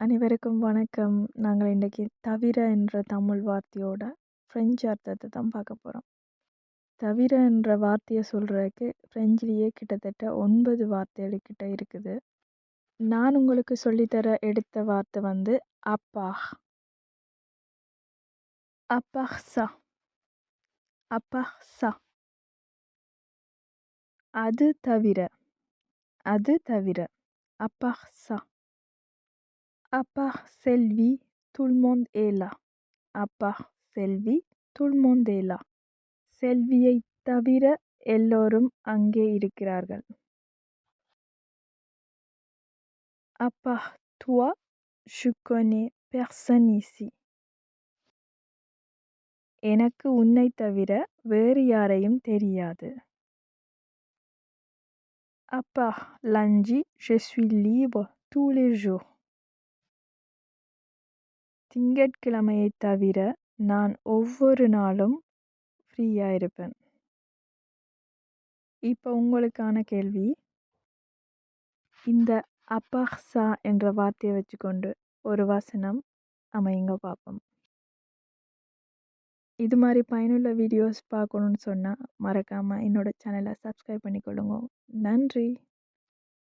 அனைவருக்கும் வணக்கம். நாங்கள் இன்றைக்கி "தவிர" என்ற தமிழ் வார்த்தையோட ஃப்ரெஞ்சு அர்த்தத்தை தான் பார்க்க போகிறோம். "தவிர" என்ற வார்த்தையை சொல்கிறதுக்கு ஃப்ரெஞ்சிலேயே கிட்டத்தட்ட ஒன்பது வார்த்தைகள் கிட்ட இருக்குது. நான் உங்களுக்கு சொல்லித்தர எடுத்த வார்த்தை வந்து அப்பா "அப்பார் சா", "அப்பார் சா", அது தவிர, அது தவிர, "அப்பார் சா". "À part Selvi, tout le monde est là". "À part Selvi, tout le monde est là". செல்வியைத் தவிர எல்லோரும் அங்கே இருக்கிறார்கள். "À part toi, je connais personne ici". எனக்கு உன்னைத் தவிர வேறு யாரையும் தெரியாது. "À part lundi, je suis libre tous les jours". திங்கட்கிழமையைத் தவிர நான் ஒவ்வொரு நாளும் ஃப்ரீயாக இருப்பேன். இப்போ உங்களுக்கான கேள்வி. இந்த "à என்ற வார்த்தையை வச்சுக்கொண்டு ஒரு வசனம் அமையுங்க பார்ப்போம். இது மாதிரி பயனுள்ள வீடியோஸ் பார்க்கணுன்னு சொன்னால் மறக்காமல் என்னோட சேனலை சப்ஸ்கிரைப் பண்ணிக்கொள்ளுங்க. நன்றி.